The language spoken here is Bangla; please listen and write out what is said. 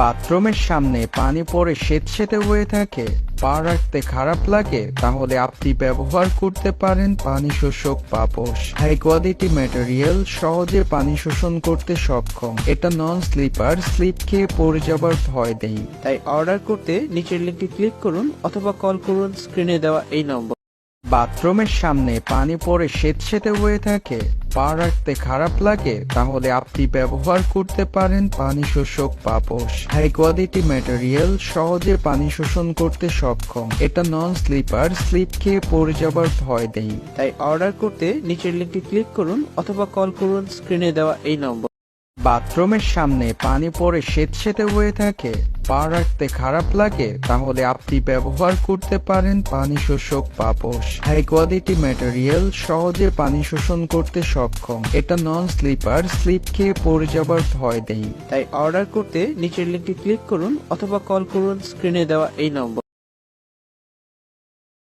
বাথরুমের সামনে পানি পড়ে স্বেতসেতে হয়ে থাকে পা রাখতে খারাপ লাগে তাহলে আপনি ব্যবহার করতে পারেন পানি শোষক পাপোশ। হাই কোয়ালিটি ম্যাটেরিয়াল সহজে পানি শোষণ করতে সক্ষম। এটা নন স্লিপার স্লিপ খেয়ে পড়ে যাবার ভয় নেই। তাই অর্ডার করতে নিচের লিঙ্কে ক্লিক করুন অথবা কল করুন স্ক্রিনে দেওয়া এই নম্বর। বাথরুমের সামনে পানি পড়ে স্বেতসেতে হয়ে থাকে পা রাখতে খারাপ লাগে, তাহলে আপনি ব্যবহার করতে পারেন পানি শোষক পাপোশ। হাই কোয়ালিটি ম্যাটেরিয়াল সহজে পানি শোষণ করতে সক্ষম। এটা নন স্লিপার স্লিপ খেয়ে পড়ে যাবার ভয় দেয় তাই অর্ডার করতে নিচের লিঙ্কে ক্লিক করুন অথবা কল করুন স্ক্রিনে দেওয়া এই নম্বর। বাথরুমের সামনে পানি পড়ে স্বেতসেতে হয়ে থাকে, পা রাখতে খারাপ লাগে, তাহলে আপনি ব্যবহার করতে পারেন পানি শোষক পাপোশ। হাই কোয়ালিটি ম্যাটেরিয়াল সহজে পানি শোষণ করতে সক্ষম। এটা নন স্লিপার, স্লিপ খেয়ে পড়ে যাবার ভয় নেই। তাই অর্ডার করতে নিচের লিঙ্কে ক্লিক করুন অথবা কল করুন স্ক্রিনে দেওয়া এই নম্বর।